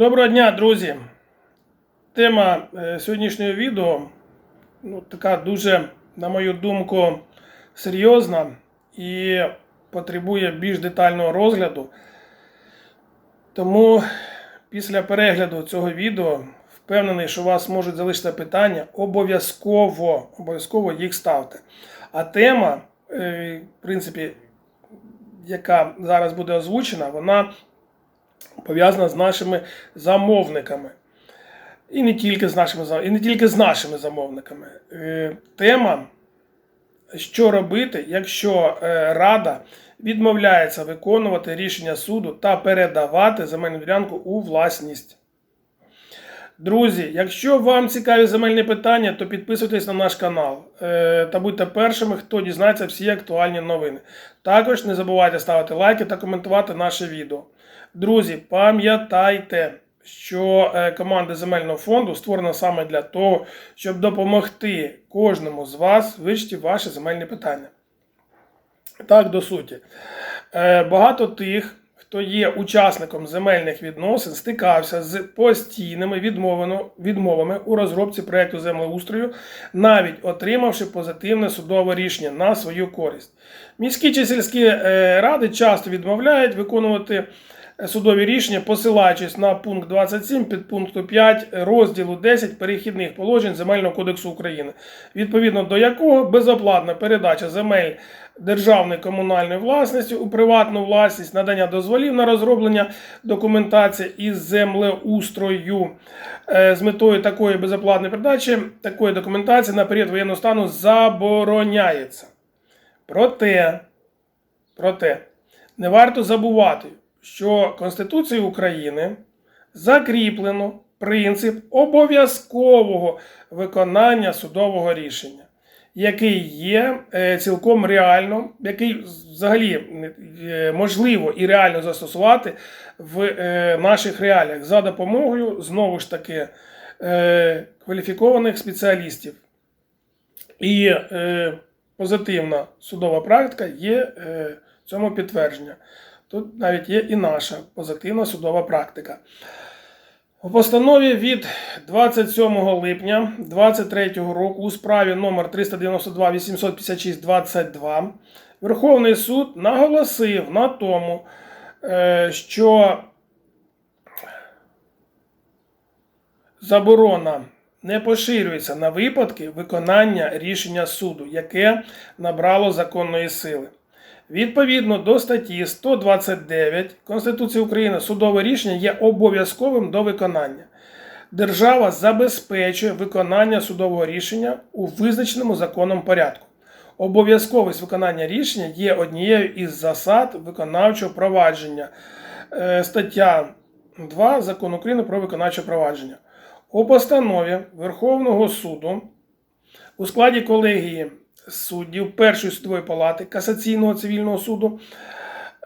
Доброго дня, друзі! Тема е, сьогоднішнього відео ну, така дуже, на мою думку, серйозна і потребує більш детального розгляду. Тому після перегляду цього відео впевнений, що у вас можуть залишитися питання. Обов'язково, обов'язково їх ставте. А тема, е, в принципі, яка зараз буде озвучена, вона пов'язана з нашими замовниками. І не тільки з нашими, і не тільки з нашими замовниками. Е, Тема, що робити, якщо е, Рада відмовляється виконувати рішення суду та передавати земельну ділянку у власність. Друзі, якщо вам цікаві земельні питання, то підписуйтесь на наш канал е, та будьте першими, хто дізнається всі актуальні новини. Також не забувайте ставити лайки та коментувати наше відео. Друзі, пам'ятайте, що е, команда земельного фонду створена саме для того, щоб допомогти кожному з вас вирішити ваші земельні питання. Так, до суті. Е, Багато тих, хто є учасником земельних відносин, стикався з постійними відмовами, у розробці проєкту землеустрою, навіть отримавши позитивне судове рішення на свою користь. Міські чи сільські е, ради часто відмовляють виконувати судові рішення, посилаючись на пункт 27 підпункту 5 розділу 10 перехідних положень Земельного кодексу України, відповідно до якого безоплатна передача земель державної комунальної власності у приватну власність, надання дозволів на розроблення документації із землеустрою е, з метою такої безоплатної передачі такої документації на період воєнного стану забороняється. Проте, проте, не варто забувати, що Конституцією України закріплено принцип обов'язкового виконання судового рішення, який є е, цілком реально, який взагалі е, можливо і реально застосувати в е, наших реаліях за допомогою знову ж таки кваліфікованих спеціалістів. І позитивна судова практика є цьому підтвердження. Тут навіть є і наша позитивна судова практика. У постанові від 27 липня 2023 року у справі номер 392 856 22 Верховний суд наголосив на тому, е, що заборона не поширюється на випадки виконання рішення суду, яке набрало законної сили. Відповідно до статті 129 Конституції України судове рішення є обов'язковим до виконання. Держава забезпечує виконання судового рішення у визначеному законом порядку. Обов'язковість виконання рішення є однією із засад виконавчого провадження. Е, Стаття 2 Закону України про виконавче провадження. У постанові Верховного суду у складі колегії суддів Першої судової палати Касаційного цивільного суду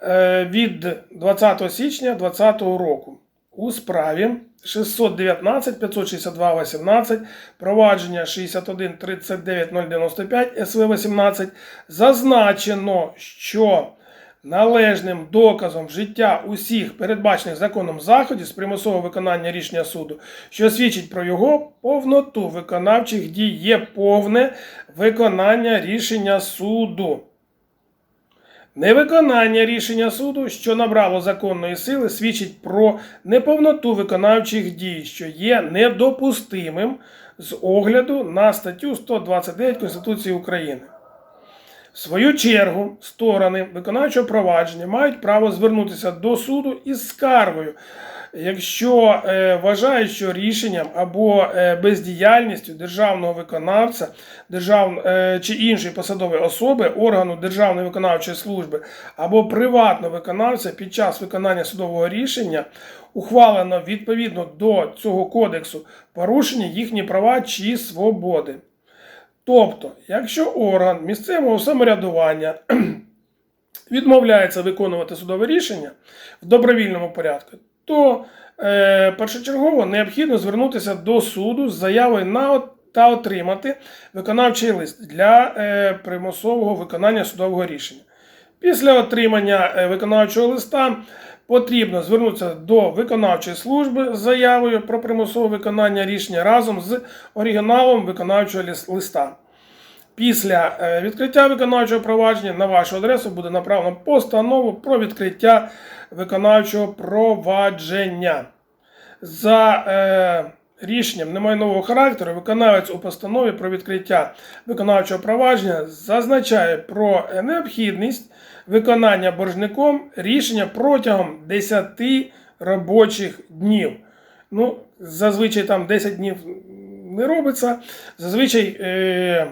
е, від 20 січня 2020 року. У справі 619 562 18 провадження 61 39 095 СВ 18 зазначено, що належним доказом вжиття усіх передбачених законом заходів з примусового виконання рішення суду, що свідчить про його повноту виконавчих дій, є повне виконання рішення суду. Невиконання рішення суду, що набрало законної сили, свідчить про неповноту виконавчих дій, що є недопустимим з огляду на статтю 129 Конституції України. В свою чергу, сторони виконавчого провадження мають право звернутися до суду із скаргою, якщо е, вважають, що рішенням або е, бездіяльністю державного виконавця держав, е, чи іншої посадової особи органу Державної виконавчої служби або приватного виконавця під час виконання судового рішення ухвалено відповідно до цього кодексу порушення їхні права чи свободи. Тобто, якщо орган місцевого самоврядування відмовляється виконувати судове рішення в добровільному порядку, то е, першочергово необхідно звернутися до суду з заявою на та отримати виконавчий лист для е, примусового виконання судового рішення. Після отримання е, виконавчого листа потрібно звернутися до виконавчої служби з заявою про примусове виконання рішення разом з оригіналом виконавчого листа. Після е, відкриття виконавчого провадження на вашу адресу буде направлено постанову про відкриття виконавчого провадження. За е, рішенням немайнового характеру виконавець у постанові про відкриття виконавчого провадження зазначає про необхідність виконання боржником рішення протягом 10 робочих днів. Ну, зазвичай там 10 днів не робиться. Зазвичай е,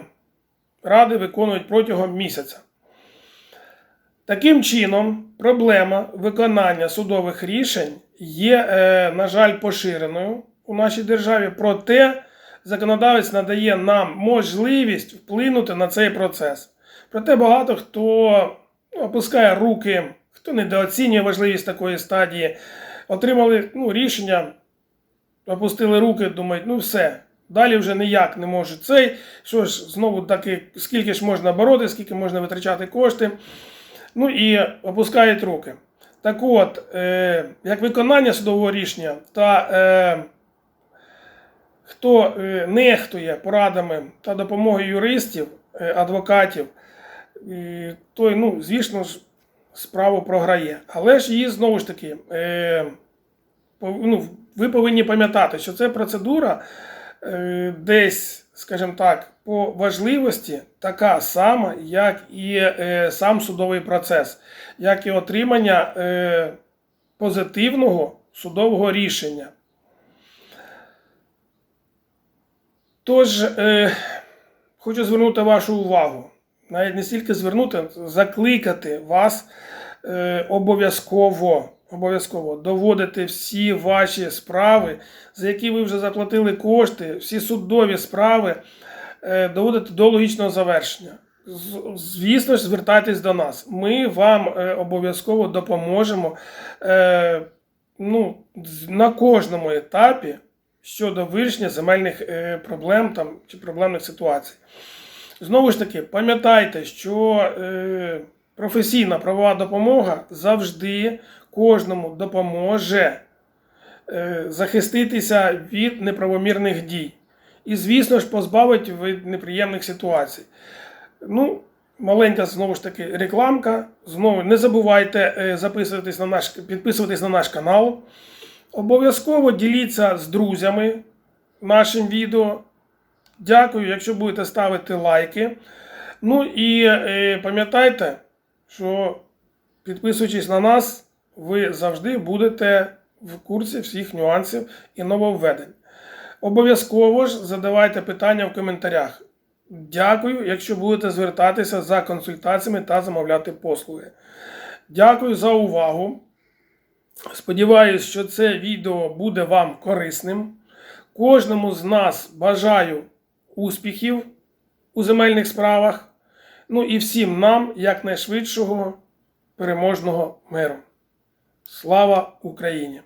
ради виконують протягом місяця. Таким чином, проблема виконання судових рішень є, е, на жаль, поширеною у нашій державі. Проте законодавець надає нам можливість вплинути на цей процес. Проте багато хто ну, опускає руки, хто недооцінює важливість такої стадії, отримали ну, рішення, опустили руки, думають, ну все. Далі вже ніяк не може цей. Що ж, знову таки, скільки ж можна бороти, скільки можна витрачати кошти. Ну і опускають руки. Так от, е, як виконання судового рішення та е, хто е, нехтує порадами та допомогою юристів, е, адвокатів, той, ну, звісно ж, справу програє. Але ж її знову ж таки, е, ну, ви повинні пам'ятати, що це процедура десь, скажімо так, по важливості така сама, як і сам судовий процес, як і отримання позитивного судового рішення. Тож, е, хочу звернути вашу увагу, навіть не стільки звернути, закликати вас е, обов'язково, обов'язково доводити всі ваші справи, за які ви вже заплатили кошти, всі судові справи, е, доводити до логічного завершення. Звісно ж, звертайтесь до нас. Ми вам е, обов'язково допоможемо е, ну, на кожному етапі щодо вирішення земельних е, проблем там, чи проблемних ситуацій. Знову ж таки, пам'ятайте, що е, професійна правова допомога завжди кожному допоможе е, захиститися від неправомірних дій. І, звісно ж, позбавить від неприємних ситуацій. Ну, маленька знову ж таки рекламка. Знову не забувайте записуватись на наш, підписуватись на наш канал. Обов'язково діліться з друзями нашим відео. Дякую, якщо будете ставити лайки. Ну і е, пам'ятайте, що підписуючись на нас, ви завжди будете в курсі всіх нюансів і нововведень. Обов'язково ж задавайте питання в коментарях. Дякую, якщо будете звертатися за консультаціями та замовляти послуги. Дякую за увагу. Сподіваюсь, що це відео буде вам корисним. Кожному з нас бажаю успіхів у земельних справах. Ну і всім нам якнайшвидшого переможного миру. Слава Україні!